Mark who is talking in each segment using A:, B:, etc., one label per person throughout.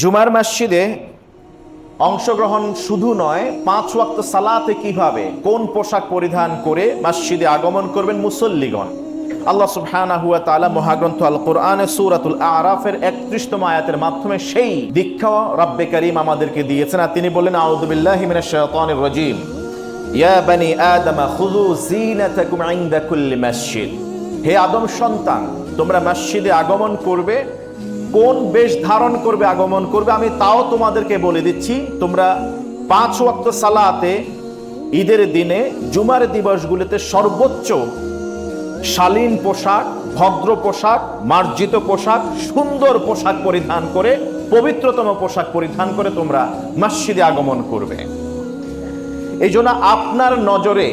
A: জুমার মসজিদে অংশগ্রহণ শুধু নয়, পাঁচ ওয়াক্ত সালাতে কীভাবে, কোন পোশাক পরিধান করে মসজিদে আগমন করবেন মুসল্লিগণ? আল্লাহ সুবহানাহু ওয়া তাআলা মহাগ্রন্থ আল কোরআনে সূরাতুল আরাফের 31তম আয়াতের মাধ্যমে সেই দীক্ষা রব্বে করিম আমাদেরকে দিয়েছেন। আর তিনি বললেন, আউযু বিল্লাহি মিনাশ শাইতানির রাজীম। ইয়া বানি আদম খুযু যিনাতাকুম ইনদা কুল্লি মসজিদ। হে আদম সন্তান, তোমরা মসজিদে আগমন করবে কোন বেশ ধারণ করবে, আগমন করবে, আমি তাও তোমাদেরকে বলে দিচ্ছি। তোমরা পাঁচ ওয়াক্ত সালাতে ঈদের দিনে জুমার দিবসগুলিতে সর্বোচ্চ শালীন পোশাক, ভদ্র পোশাক, মার্জিত পোশাক, সুন্দর পোশাক পরিধান করে, পবিত্রতম পোশাক পরিধান করে তোমরা মসজিদে আগমন করবে। এই জন্য আপনার নজরে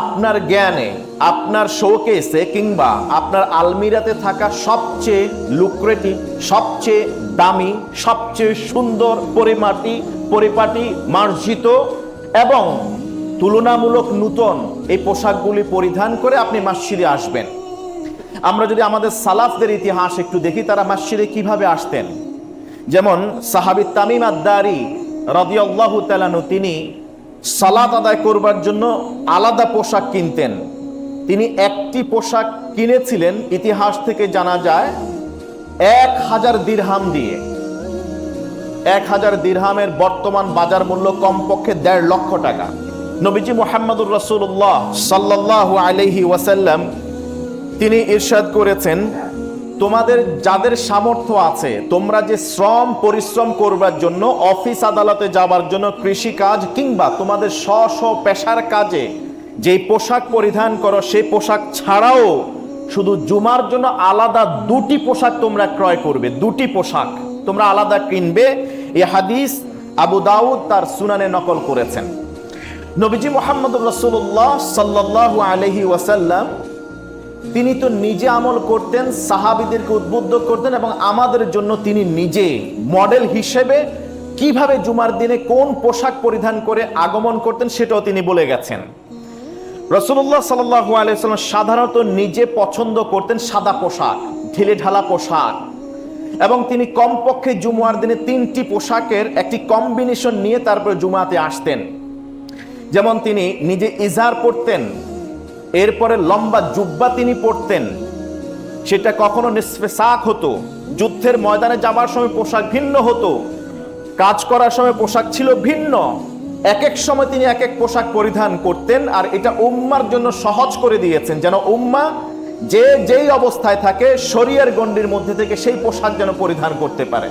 A: আপনার জ্ঞানে, আপনার শোকেসে কিংবা আপনার আলমিরাতে থাকা সবচেয়ে লুক্রেটিভ সবচেয়ে দামি, সবচেয়ে সুন্দর পরিমাটি, পরিপাটি, মার্জিত এবং তুলনামূলক নূতন এই পোশাকগুলি পরিধান করে আপনি মসজিদে আসবেন। আমরা যদি আমাদের সালাফদের ইতিহাস একটু দেখি, তারা মসজিদে কীভাবে আসতেন? যেমন সাহাবি তামিম আদারি রদিয়াল্লাহু তালানু তিনি সালাত আদায় করবার জন্য আলাদা পোশাক কিনতেন। তিনি একটি পোশাক কিনেছিলেন, ইতিহাস থেকে জানা যায়, এক হাজার দিরহাম দিয়ে। এক হাজার দিরহামের বর্তমান বাজার মূল্য কমপক্ষে দেড় লক্ষ টাকা। নবীজি মোহাম্মদুর রসুল্লাহ সাল্লাহ আলহি ওয়াসাল্লাম তিনি ইরশাদ করেছেন তোমাদের যাদের সামর্থ্য আছে, তোমরা যে শ্রম, পরিশ্রম করবার জন্য, অফিস আদালতে যাবার জন্য কৃষি কাজ কিংবা তোমাদের স্ব স্ব পেশার কাজে যেই পোশাক পরিধান করো, সেই পোশাক ছাড়াও শুধু জুমার জন্য আলাদা দুটি পোশাক তোমরা ক্রয় করবে, দুটি পোশাক তোমরা আলাদা কিনবে। এই হাদিস আবু দাউদ তার সুনানে নকল করেছেন। নবীজি মোহাম্মদ রসুল্লাহ সাল্লাহ আলহি ওয়াসাল্লাম তিনি তো নিজে আমল করতেন, সাহাবিদেরকে উদ্বুদ্ধ করতেন এবং আমাদের জন্য তিনি নিজে মডেল হিসেবে কীভাবে জুমার দিনে কোন পোশাক পরিধান করে আগমন করতেন সেটাও তিনি বলে গেছেন। রসুল্লাহ সাল্লাহু আলাইসাল্লাম সাধারণত নিজে পছন্দ করতেন সাদা পোশাক, ঢিলে ঢালা পোশাক এবং তিনি কমপক্ষে জুমার দিনে তিনটি পোশাকের একটি কম্বিনেশন নিয়ে তারপরে জুমাতে আসতেন। যেমন তিনি নিজে ইজার পড়তেন এরপরে লম্বা জুব্বা তিনি পড়তেন। সেটা কখনো নিসফে সাক হতো। যুদ্ধের ময়দানে যাবার সময় পোশাক ভিন্ন হতো। কাজ করার সময় পোশাক ছিল ভিন্ন। এক এক সময় তিনি এক এক পোশাক পরিধান করতেন আর এটা উম্মার জন্য সহজ করে দিয়েছেন যেন উম্মা যে যেই অবস্থায় থাকে শরীরের গণ্ডির মধ্যে থেকে সেই পোশাক যেন পরিধান করতে পারে।